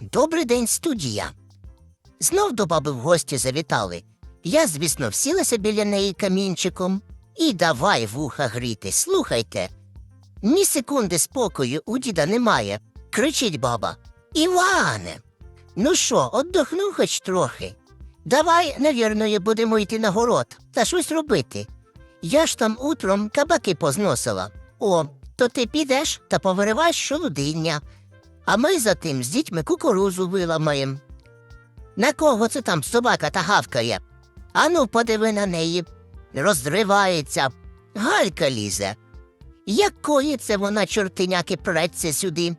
Добрий день, студія. Знов до баби в гості завітали. Я, звісно, всілася біля неї камінчиком і давай вуха гріти. Слухайте. Ні секунди спокою у діда немає. Кричить баба. Іване. Ну що, отдохну хоч трохи. Давай, навірно, будемо йти на город та щось робити. Я ж там утром кабаки позносила. О, то ти підеш та повириваєш шолудиння. А ми за тим з дітьми кукурузу виламаєм. На кого це там собака та гавкає? Ану, подиви на неї. Розривається. Галька лізе. Якої це вона чортиняки преться сюди?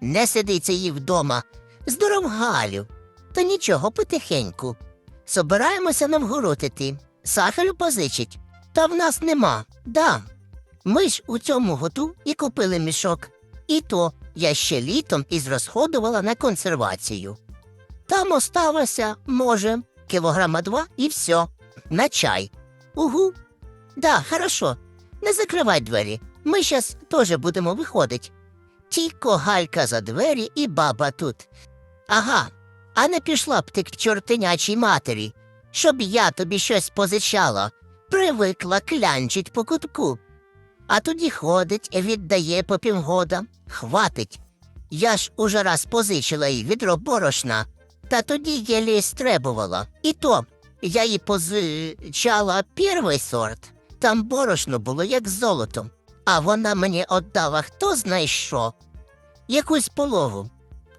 Не сидиться їй вдома. Здоров Галю. Та нічого, потихеньку. Собираємося на вгород іти. Сахару позичить. Та в нас нема. Да. Ми ж у цьому готу і купили мішок. І то я ще літом і зрозходувала на консервацію. Там осталося, може, кілограма два і все. На чай. Угу. Да, хорошо. Не закривай двері. Ми щас теж будемо виходить. Тільки галька за двері і баба тут. Ага, а не пішла б ти к чортинячій матері, щоб я тобі щось позичала. Привикла клянчить по кутку. А тоді ходить віддає по півгода. Хватить. Я ж уже раз позичила їй відро борошна, та тоді єлі стребувала. І то я їй позичала перший сорт. Там борошно було як золото, а вона мені віддала хто знає що. Якусь пологу.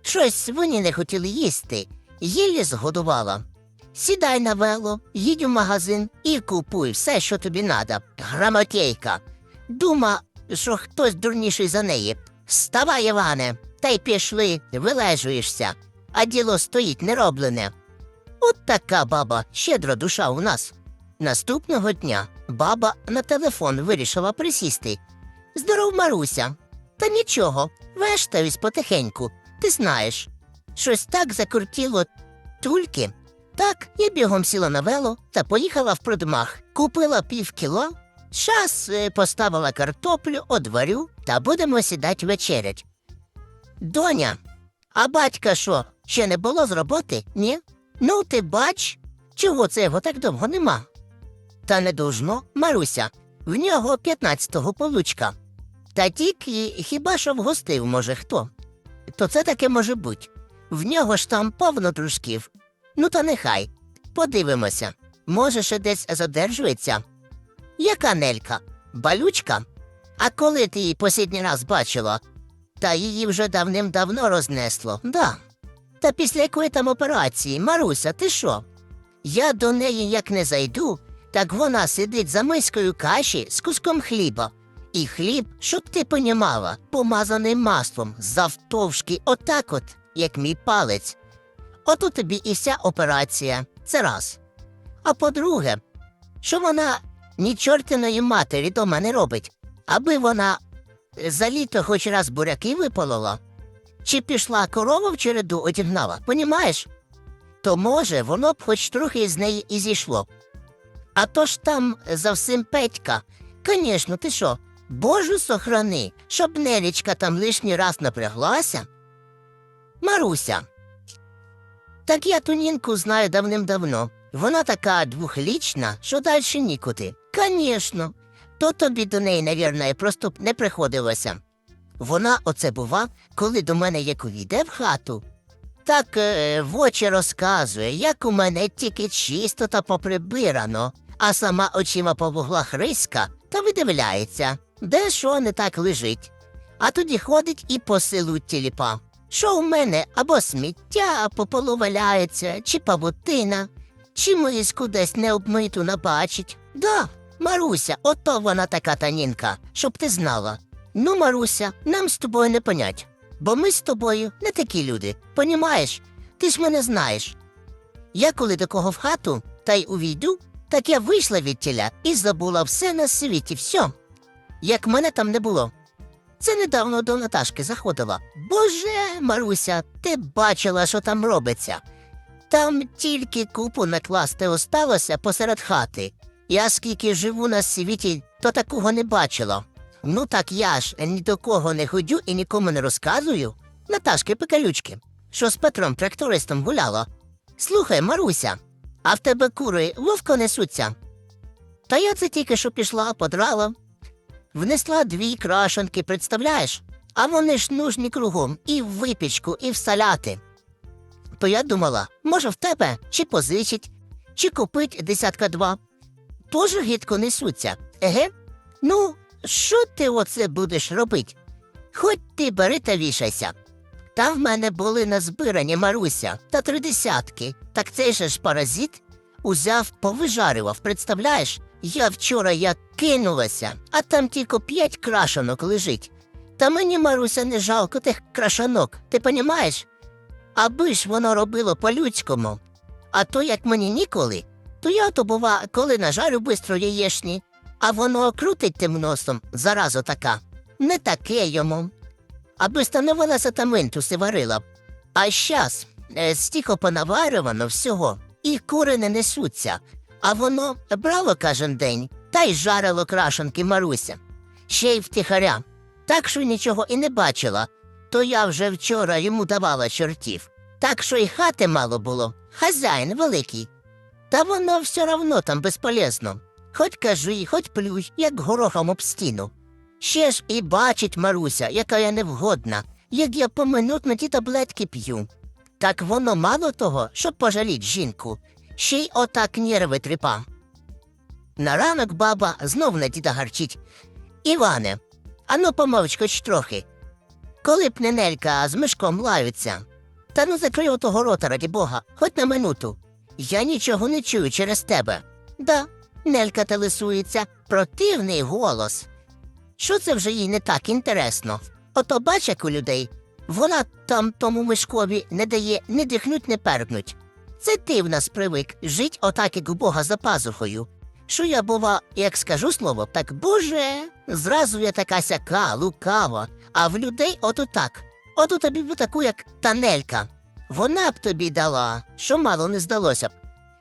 Щось вони не хотіли їсти, їлі згодувала. Сідай на вело, їдь у магазин і купуй все, що тобі надо. Грамотейка. Дума, що хтось дурніший за неї. Вставай, Іване, та й пішли, вилежуєшся, а діло стоїть нероблене. От така баба, щедра душа у нас. Наступного дня баба на телефон вирішила присісти. Здоров, Маруся. Та нічого, вештаюсь потихеньку, ти знаєш. Щось так закрутіло тульки. Так, я бігом сіла на вело та поїхала в продмах. Купила пів кіло, щас е, поставила картоплю, одварю та будемо сідати вечерять. Доня, а батька що, ще не було з роботи, ні? Ну, ти бач, чого це його так довго нема? Та не должно, Маруся, в нього 15-го получка. Та тільки хіба що вгостив, може, хто? То це таке може бути. В нього ж там повно дружків. Ну, та нехай. Подивимося. Може, ще десь задержується. Яка нелька? Балючка? А коли ти її послідній раз бачила? Та її вже давним-давно рознесло, да. Та після якої там операції, Маруся, ти що? Я до неї як не зайду, так вона сидить за мискою каші з куском хліба. І хліб, щоб ти понімала, помазаний маслом, завтовшки, отак от, як мій палець. Ото тобі і вся операція. Це раз. А по-друге, що вона ні чортиної матері дома не робить, аби вона за літо хоч раз буряки виполола, чи пішла корова в череду одігнала, понімаєш? То може, воно б хоч трохи з неї і зійшло. А то ж там за всім Петька. Конечно, ти що, Божу сохрани, щоб Нелічка там лишній раз напряглася. Маруся. Так я ту Нінку знаю давним-давно. Вона така двохлічна, що далі нікуди. Конечно. То тобі до неї, навірно, просто не приходилося. Вона оце бува, коли до мене як увійде в хату. Так е, в очі розказує, як у мене тільки чисто та поприбирано, а сама очима по вуглах риска та видивляється, де що не так лежить. А тоді ходить і по селу тіліпа. Що у мене або сміття по полу валяється, чи павутина, чи миску десь необмиту набачить. Да, Маруся, ото вона така танінка, щоб ти знала. Ну, Маруся, нам з тобою не понять, бо ми з тобою не такі люди, понімаєш? Ти ж мене знаєш. Я коли до кого в хату та й увійду, так я вийшла від тіля і забула все на світі, все. Як мене там не було. Це недавно до Наташки заходила. Боже, Маруся, ти бачила, що там робиться. Там тільки купу накласти осталося посеред хати. Я скільки живу на світі, то такого не бачила. Ну так я ж ні до кого не ходю і нікому не розказую. Наташки пекалючки. що з Петром трактористом гуляло. Слухай, Маруся, а в тебе кури ловко несуться. Та я це тільки що пішла, подрала. Внесла дві крашенки, представляєш? А вони ж нужні кругом і в випічку, і в саляти. То я думала, може в тебе чи позичить, чи купить десятка два. Тоже гидко несуться, еге? Ну, що ти оце будеш робить? Хоть ти бери та вішайся. Та в мене були на назбирані Маруся та три десятки. Так цей же ж паразит узяв, повижарював, представляєш? Я вчора як кинулася, а там тільки п'ять крашанок лежить. Та мені, Маруся, не жалко тих крашанок, ти понімаєш? Аби ж воно робило по-людському. А то як мені ніколи, то я то бува, коли нажарю бистро яєшні, а воно крутить тим носом, зараза така. Не таке йому. Аби становила сатаминтуси варила. б. А щас е, стільки понаварювано всього, і кури не несуться. А воно брало кожен день та й жарило крашенки Маруся. Ще й втихаря. Так що нічого і не бачила, то я вже вчора йому давала чортів. Так що й хати мало було, хазяїн великий. Та воно все равно там безполезно. Хоч кажи, хоч плюй, як горохом об стіну. Ще ж і бачить Маруся, яка я невгодна, як я поминутно ті таблетки п'ю. Так воно мало того, щоб пожаліть жінку, ще й отак нерви тріпа. На ранок баба знов на діда гарчить. Іване, ану помовч хоч трохи. Коли б не Нелька з мишком лаються. Та ну закрий отого рота, раді Бога, хоч на минуту. Я нічого не чую через тебе. Да, Нелька телесується, противний голос. Що це вже їй не так інтересно? Ото бач, як у людей. Вона там тому мишкові не дає не дихнуть, не перкнуть. Це ти в нас привик жить отак, як у Бога за пазухою. Що я, бува, як скажу слово, так боже, зразу я така сяка, лукава, а в людей ото так. Ото тобі таку, як танелька. Вона б тобі дала, що мало не здалося б.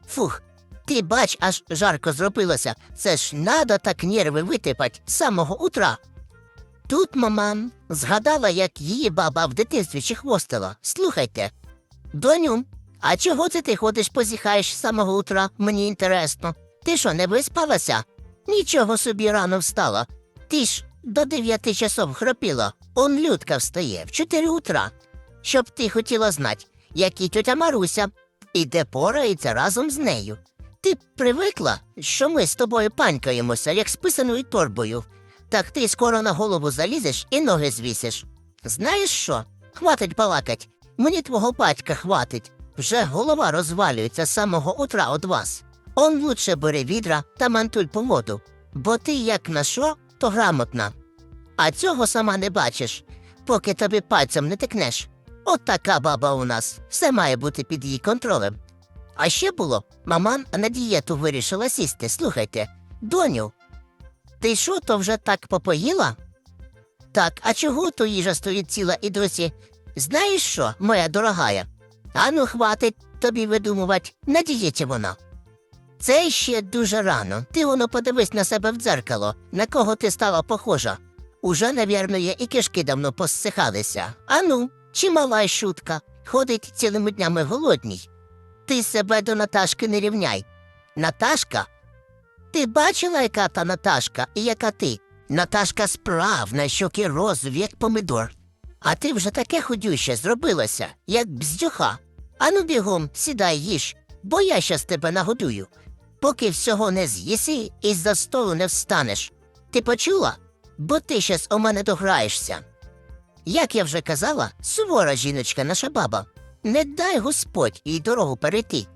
Фух, ти бач, аж жарко зробилося. Це ж надо так нерви витипать з самого утра. Тут маман згадала, як її баба в дитинстві чехвостила. Слухайте. Доню, а чого це ти ходиш позіхаєш з самого утра? Мені інтересно. Ти що, не виспалася? Нічого собі рано встала. Ти ж до дев'яти часов хропіла. Он людка встає в чотири утра. Щоб ти хотіла знати, як і тьотя Маруся, і де порається разом з нею. Ти привикла, що ми з тобою панькаємося, як з писаною торбою. Так ти скоро на голову залізеш і ноги звісиш. Знаєш що? Хватить балакать. Мені твого батька хватить. Вже голова розвалюється з самого утра од вас. Он лучше бери відра та мантуль по воду, бо ти як на що, то грамотна. А цього сама не бачиш, поки тобі пальцем не тикнеш. От така баба у нас, все має бути під її контролем. А ще було, маман на дієту вирішила сісти. Слухайте, доню, ти що то вже так попоїла? Так, а чого то їжа стоїть ціла і досі? Знаєш що, моя дорогая? Ану, хватить тобі видумувати, на дієті вона. Це ще дуже рано. Ти воно подивись на себе в дзеркало, на кого ти стала похожа. Уже, навірно, і кишки давно посихалися. Ану, чимала шутка, ходить цілими днями голодній. Ти себе до Наташки не рівняй. Наташка? Ти бачила, яка та Наташка і яка ти? Наташка справна, щоки розові, як помидор. А ти вже таке худюще зробилася, як бздюха. Ану бігом, сідай їж, бо я щас тебе нагодую. Поки всього не з'їси і за столу не встанеш. Ти почула? Бо ти щас у мене дограєшся. Як я вже казала, сувора жіночка наша баба. Не дай Господь їй дорогу перейти.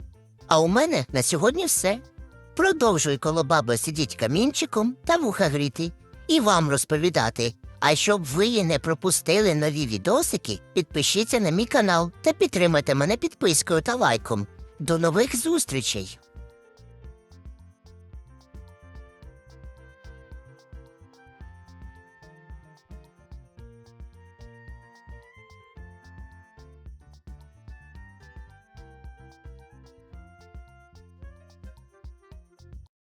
А у мене на сьогодні все. Продовжуй коло баби сидіть камінчиком та вуха гріти і вам розповідати. А щоб ви не пропустили нові відосики, підпишіться на мій канал та підтримайте мене підпискою та лайком. До нових зустрічей!